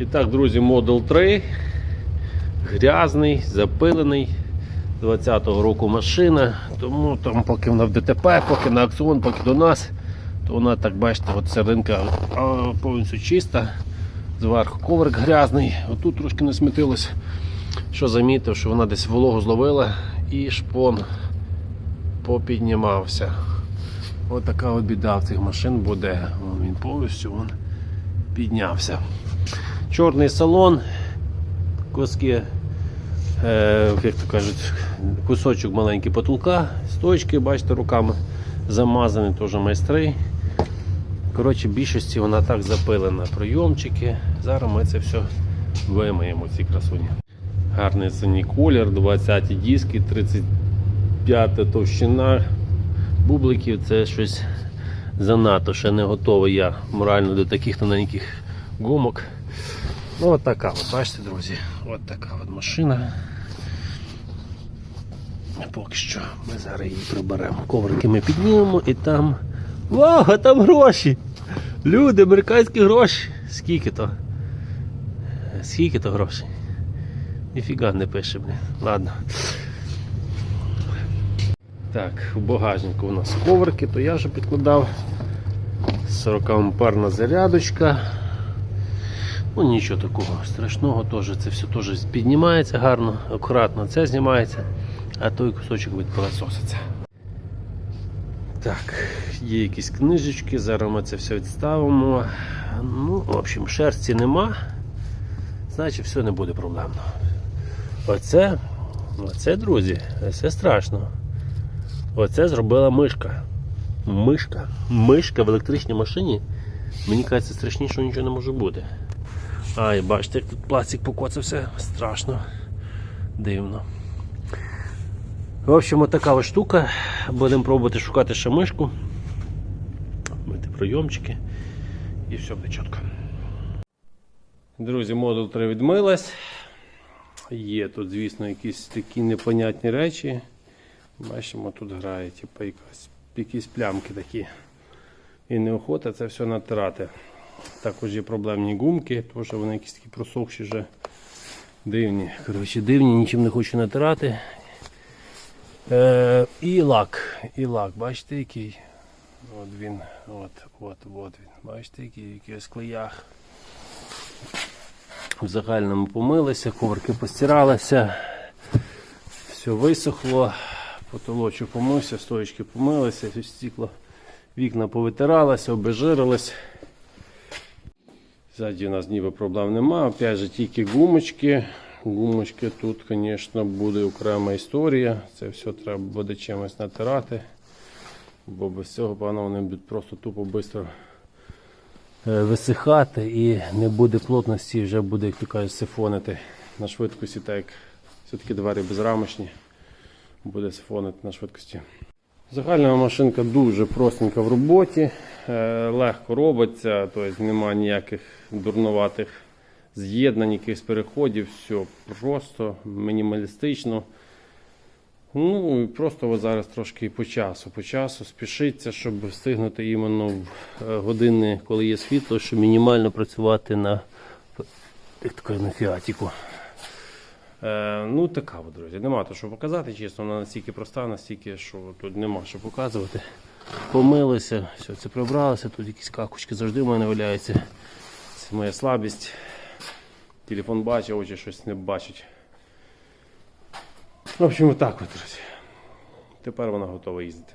І так, друзі, Model 3. Грязний, запилений. 20-го року машина. Тому там, поки вона в ДТП, поки на акціон, поки до нас, то вона так бачите, от серединка повністю чиста. Зверху коврик грязний, отут трошки не смітилось. Що замітив, що вона десь вологу зловила і шпон попіднімався. Ось така от біда в цих машин буде. Він повністю вон піднявся. Чорний салон, куски, е, як то кажуть, кусочок маленький потолка, стойки, бачите, руками замазані, теж майстри. Коротше, в більшості вона так запилена. Пройомчики. Зараз ми це все вимиємо, ці красуні. Гарний синій колір, 20 диски, 35 товщина бубликів. Це щось занадто, ще не готовий я морально до таких тоненьких гумок. Ну, от така, от, бачите, друзі, от така от машина. Поки що ми зараз її приберемо. Коврики ми піднімемо і там. Вау, там гроші! Люди, американські гроші. Скільки то? Скільки то грошей? Ніфіга не пише, блін. Ладно. Так, в багажнику у нас коврики, то я вже підкладав 40 амперна зарядочка. Ну нічого такого страшного, теж це все теж піднімається гарно, акуратно це знімається, а той кусочок відпилососиться. Так, є якісь книжечки, зараз ми це все відставимо. Ну, в общем, шерсті нема, значить все не буде проблемно. Оце, оце, друзі, це страшно. Оце зробила мишка. Мишка. Мишка в електричній машині. Мені кажеться, страшніше нічого не може бути. Ай, бачите, як тут пластик покоцався. Страшно. Дивно. В общем, от така ось штука. Будемо пробувати шукати ще мишку. Мити пройомчики. І все буде чітко. Друзі, модуль 3 відмилась. Є тут, звісно, якісь такі непонятні речі. Бачимо, тут грає типу, якась, якісь плямки такі. І неохота це все натирати. Також є проблемні гумки, теж вони якісь такі просохші вже дивні. Коротше, дивні, нічим не хочу натирати. Е, і лак. І лак, бачите, який? От він, от, от, от він. Бачите, який в якихось клеях. В загальному помилися, коврики постиралися, все висохло, потолочок помився, стоечки помилися, все стекло, вікна повитиралися, обезжирились. Ззаді у нас ніби проблем нема. Опять же тільки гумочки. Гумочки тут, звісно, буде окрема історія. Це все треба буде чимось натирати. Бо без цього певно, вони будуть просто тупо швидко висихати і не буде плотності, вже буде, як то кажуть, сифонити на швидкості, так як все-таки двері безрамочні, буде сифонити на швидкості. Загальна машинка дуже простенька в роботі, е, легко робиться, тобто немає ніяких дурноватих з'єднань, якихось переходів, все просто, мінімалістично. Ну просто от зараз трошки по часу. По часу спішиться, щоб встигнути іменно в е, години, коли є світло, щоб мінімально працювати на, на фіатіку. Е, ну така от, друзі. Нема то що показати, чесно, вона настільки проста, настільки, що тут нема що показувати. Помилися, все це прибралося, тут якісь какочки завжди в мене валяються. Це моя слабість. Телефон бачить, очі щось не бачить. В общем, отак от, друзі. Тепер вона готова їздити.